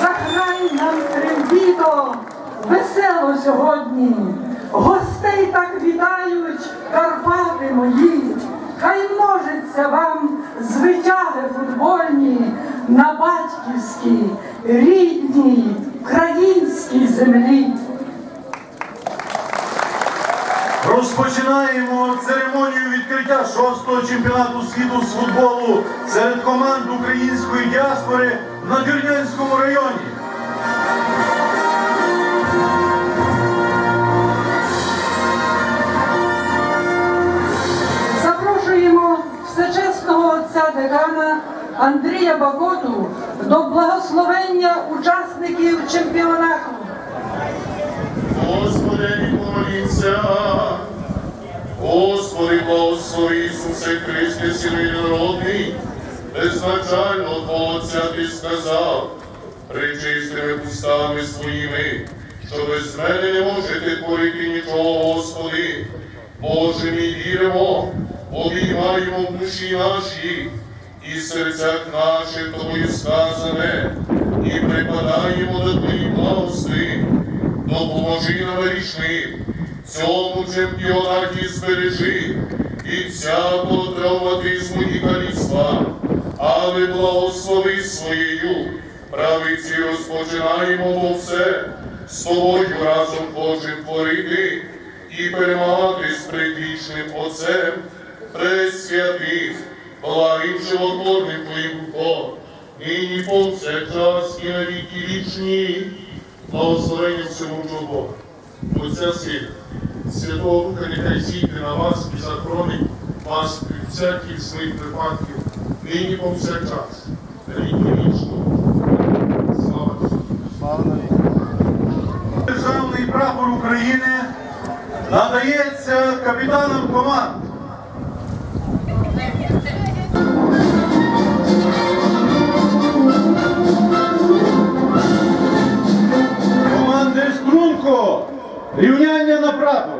Заграй нам трембіто, весело сьогодні. Гостей так вітають Карпати мої. Хай множиться вам звитяги футбольні на батьківській, рідній, українській землі. Розпочинаємо церемонію відкриття шостого чемпіонату світу з футболу серед команд української діаспори в Надвірнянському районі. Запрошуємо всечесного отця декана Андрія Бакоту до благословення учасників чемпіонату. Господи, помоліться. Господи, благослови Ісусе Христе, сіли народний, безначально Твого Отця Ти сказав, причистими пустами своїми, що без мене не можете творити нічого, Господи. Боже, ми віримо, обіймаємо в душі наші і в серцях наших Тобою сказане, і припадаємо до Твоїх благословень. Допоможи нам вирішним цьому чемпіонаті збережи і всякого травматизму і каліцтва, але благослови своєю. Правиці розпочинаємо бо все. З тобою разом Божим творити і перемагати з предвічним Отцем, пресвятих, благим животворним Твоїм Духом, нині повсякчас і на віки вічні, благословення всемогутнього Бога. Отця Сина, Святого Духа, нехай зійде на вас і захоронить вас від всяких злих випадків, нині повсякчас, віки вічні. Слава Ісусу! Державний прапор України надається капітанам команд. Команди Струнко. Рівняння на прапор.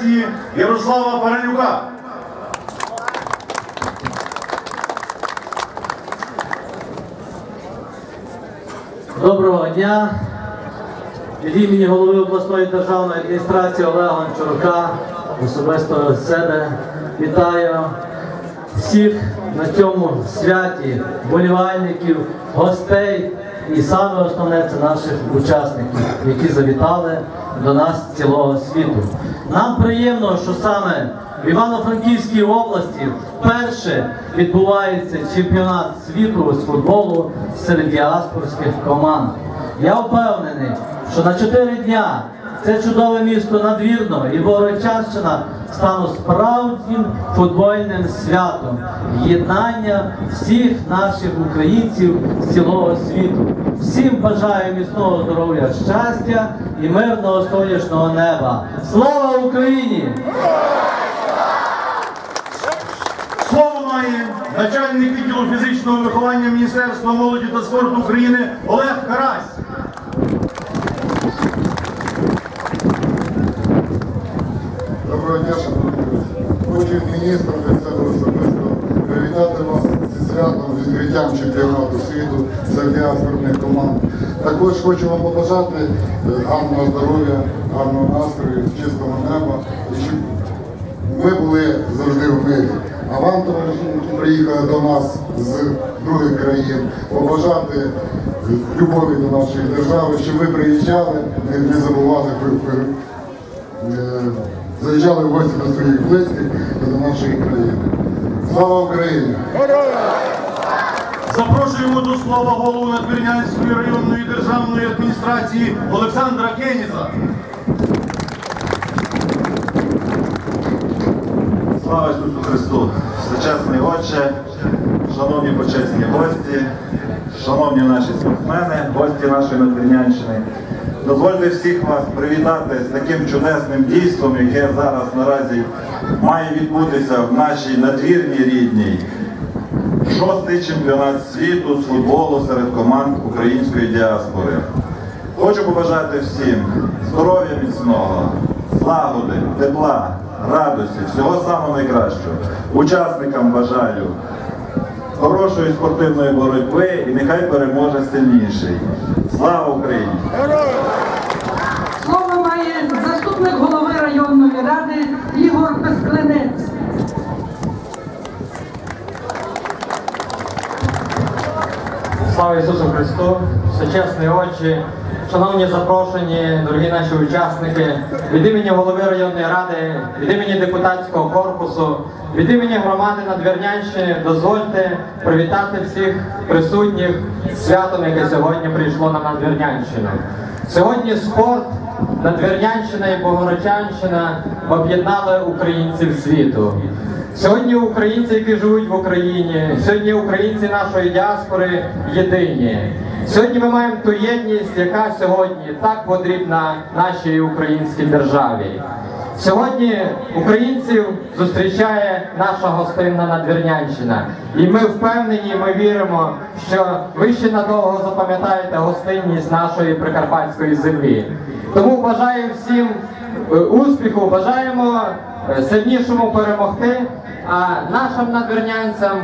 Адміністрації Ярослава Паранюка. Доброго дня. Від імені голови обласної державної адміністрації Олега Гончарука особисто себе вітаю всіх на цьому святі, болівальників, гостей і саме основне це наших учасників, які завітали до нас цілого світу. Нам приємно, що саме в Івано-Франківській області вперше відбувається чемпіонат світу з футболу серед діаспорських команд. Я впевнений, що на чотири дня це чудове місто надвірно і Богородчанщина стануть справжнім футбольним святом єднання всіх наших українців з цілого світу. Всім бажаю міцного здоров'я, щастя і мирного сонячного неба. Слава Україні! Слово має начальник відділу фізичного виховання Міністерства молоді та спорту України Олег Карась. Доброго дня, шановні друзі. Хочу міністра від себе особисто привітати вас зі святом, відкриттям чемпіонату світу серед діаспорних команд. Також хочу вам побажати е, гарного здоров'я, гарного настрою, чистого неба, щоб ми були завжди в мирі. А вам, приїхали до нас з других країн, побажати любові до нашої держави, щоб ви приїжджали, не, забували про, про, е, заїжджали в гості до своїх близьких та до нашої країни. Слава Україні! Запрошуємо до слова голову Надвірнянської районної державної адміністрації Олександра Кеніза. Слава Ісусу Христу! Всечесний Отче, шановні почесні гості, шановні наші спортсмени, гості нашої Надвірнянщини. Дозвольте всіх вас привітати з таким чудесним дійством, яке зараз наразі має відбутися в нашій надвірній рідній. Шостий чемпіонат світу з футболу серед команд української діаспори. Хочу побажати всім здоров'я міцного, злагоди, тепла, радості, всього самого найкращого. Учасникам бажаю хорошої спортивної боротьби і нехай переможе сильніший. Слава Україні! Слово має заступник голови районної ради Ігор Песклинець. Слава Ісусу Христу! Всечесні очі, шановні запрошені, дорогі наші учасники, від імені голови районної ради, від імені депутатського корпусу, від імені громади Надвірнянщини дозвольте привітати всіх присутніх святом, яке сьогодні прийшло на Надвірнянщину. Сьогодні спорт, Надвірнянщина і Богородчанщина об'єднали українців світу. Сьогодні українці, які живуть в Україні, сьогодні українці нашої діаспори єдині. Сьогодні ми маємо ту єдність, яка сьогодні так потрібна нашій українській державі. Сьогодні українців зустрічає наша гостинна Надвірнянщина. І ми впевнені, ми віримо, що ви ще надовго запам'ятаєте гостинність нашої прикарпатської землі. Тому бажаю всім е, успіху, бажаємо е, сильнішому перемогти. А нашим надвірнянцям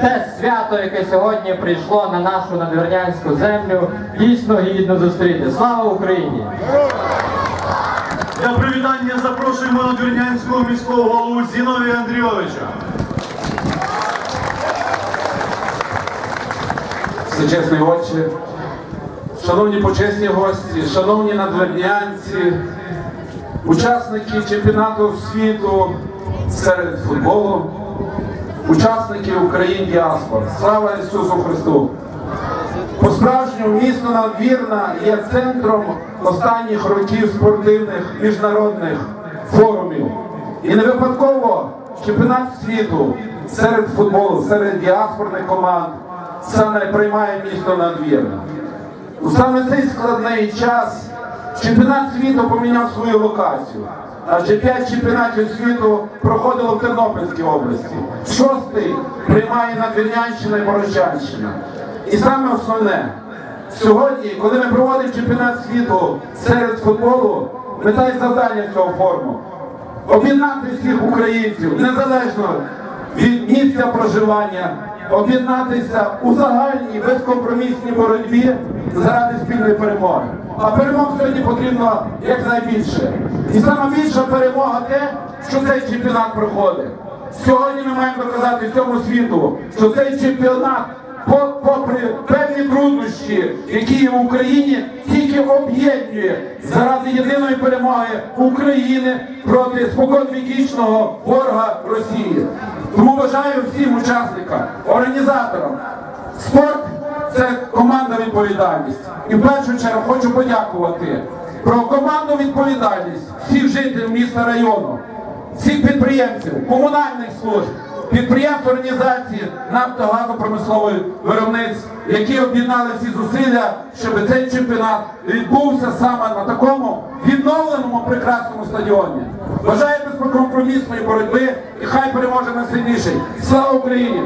те свято, яке сьогодні прийшло на нашу надвірнянську землю, дійсно гідно зустріти. Слава Україні! Для привітання запрошуємо надвірнянського міського голову Зіновія Андрійовича. Всечесний Отче, шановні почесні гості, шановні надвірнянці, учасники чемпіонату світу серед футболу, учасники Україн Діаспор. Слава Ісусу Христу! По-справжньому місто Надвірна є центром останніх років спортивних міжнародних форумів. І не випадково чемпіонат світу серед футболу, серед діаспорних команд саме приймає місто Надвірна. У саме цей складний час чемпіонат світу поміняв свою локацію. Адже п'ять чемпіонатів світу проходило в Тернопільській області. Шостий приймає Надвірнянщина і Борощанщина. І саме основне, сьогодні, коли ми проводимо чемпіонат світу серед футболу, мета і завдання цього форуму об'єднати всіх українців незалежно від місця проживання, об'єднатися у загальній безкомпромісній боротьбі заради спільної перемоги. А перемог сьогодні потрібно якнайбільше. І саме більша перемога те, що цей чемпіонат проходить. Сьогодні ми маємо доказати всьому світу, що цей чемпіонат, попри певні труднощі, які є в Україні, тільки об'єднує заради єдиної перемоги України проти споконвікічного ворога Росії. Тому бажаю всім учасникам, організаторам. Спорт це командна відповідальність. І в першу чергу хочу подякувати про командну відповідальність всіх жителів міста району всіх підприємців, комунальних служб, підприємств організації нафтогазопромислової виробництв, які об'єднали всі зусилля, щоб цей чемпіонат відбувся саме на такому відновленому прекрасному стадіоні. Бажаю безкомпромісної боротьби і хай переможе найсильніший. Слава Україні!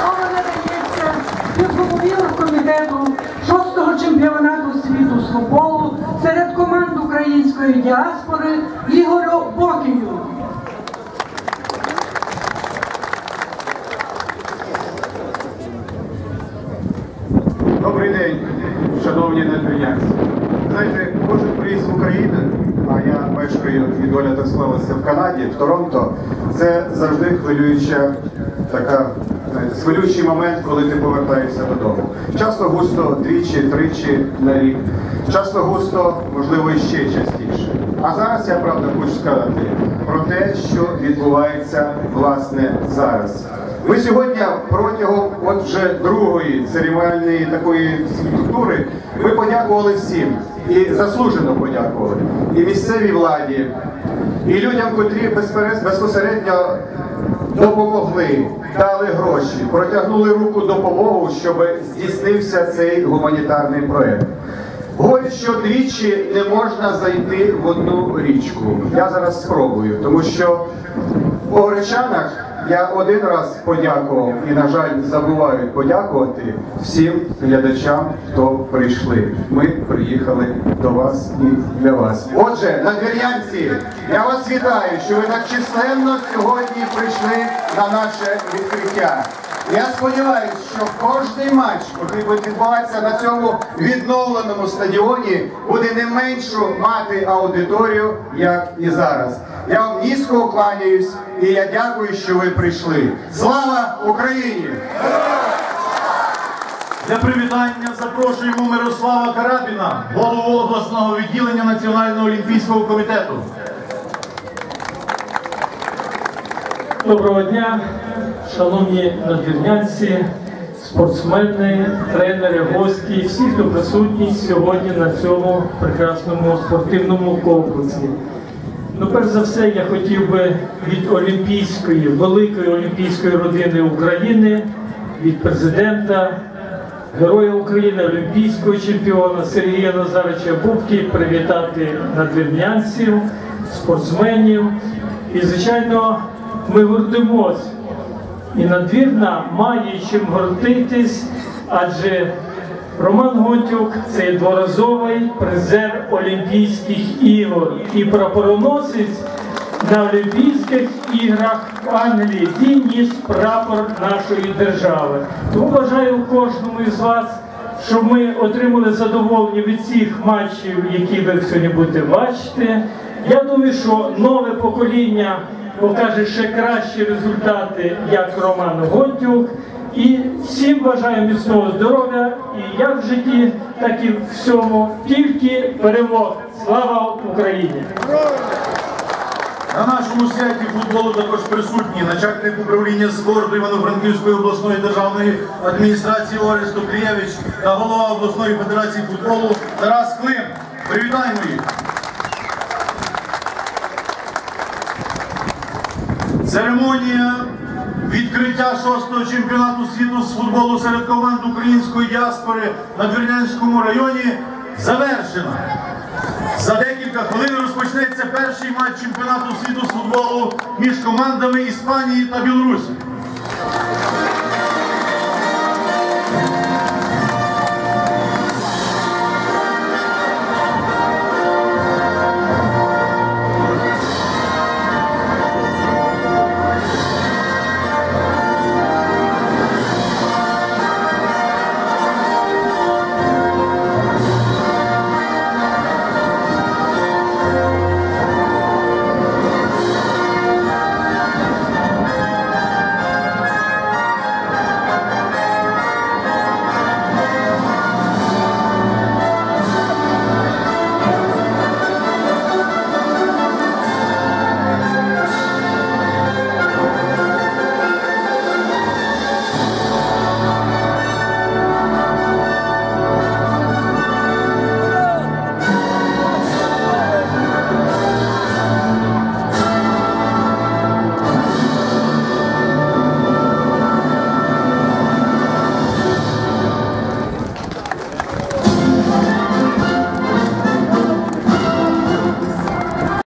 Слово надається співголові комітету шостого чемпіонату світу з футболу серед команд української діаспори Ігорю Бокію. Добрий день, шановні надвірнянці. Знаєте, кожен приїзд в Україну, а я мешкаю і доля так склалася в Канаді, в Торонто, це завжди хвилююча така хвилюючий момент, коли ти повертаєшся додому. Часто густо двічі, тричі на рік, часто густо, можливо, і ще частіше. А зараз я правда хочу сказати про те, що відбувається власне зараз. Ми сьогодні протягом от вже другої церемоніальної такої структури ми подякували всім і заслужено подякували і місцевій владі, і людям, котрі безперес- безпосередньо допомогли, дали гроші, протягнули руку допомогу, щоб здійснився цей гуманітарний проект. Говорять, що двічі не можна зайти в одну річку. Я зараз спробую, тому що по Гречанах я один раз подякував і, на жаль, забуваю подякувати всім глядачам, хто прийшли. Ми приїхали до вас і для вас. Отже, надвір'янці, я вас вітаю, що ви так численно сьогодні прийшли на наше відкриття. Я сподіваюся, що кожний матч, який буде відбуватися на цьому відновленому стадіоні, буде не меншу мати аудиторію, як і зараз. Я вам низько кланяюсь і я дякую, що ви прийшли. Слава Україні! Для привітання запрошуємо Мирослава Карабіна, голову обласного відділення Національного олімпійського комітету. Доброго дня, шановні надвірнянці, спортсмени, тренери, гості, всі, хто присутні сьогодні на цьому прекрасному спортивному комплексі. Ну, перш за все, я хотів би від олімпійської, великої олімпійської родини України, від президента, Героя України, олімпійського чемпіона Сергія Назаровича Бубки привітати надвірнянців, спортсменів. І, звичайно, ми гордимось. І надвірна має чим гордитись, адже Роман Гонтюк це дворазовий призер Олімпійських ігор і прапороносець на Олімпійських іграх в Англії. Він ніс прапор нашої держави. Тому бажаю кожному із вас, щоб ми отримали задоволення від цих матчів, які ви сьогодні будете бачити. Я думаю, що нове покоління покаже ще кращі результати, як Роман Гонтюк. І всім бажаю міцного здоров'я і як в житті, так і в всьому. Тільки перемог. Слава Україні! На нашому святі футболу також присутні начальник управління спорту Івано-Франківської обласної державної адміністрації Орес Токлієвич та голова обласної федерації футболу Тарас Клим. Привітаємо їх! Церемонія відкриття шостого чемпіонату світу з футболу серед команд української діаспори на Двірнянському районі завершена. За декілька хвилин розпочнеться перший матч чемпіонату світу з футболу між командами Іспанії та Білорусі.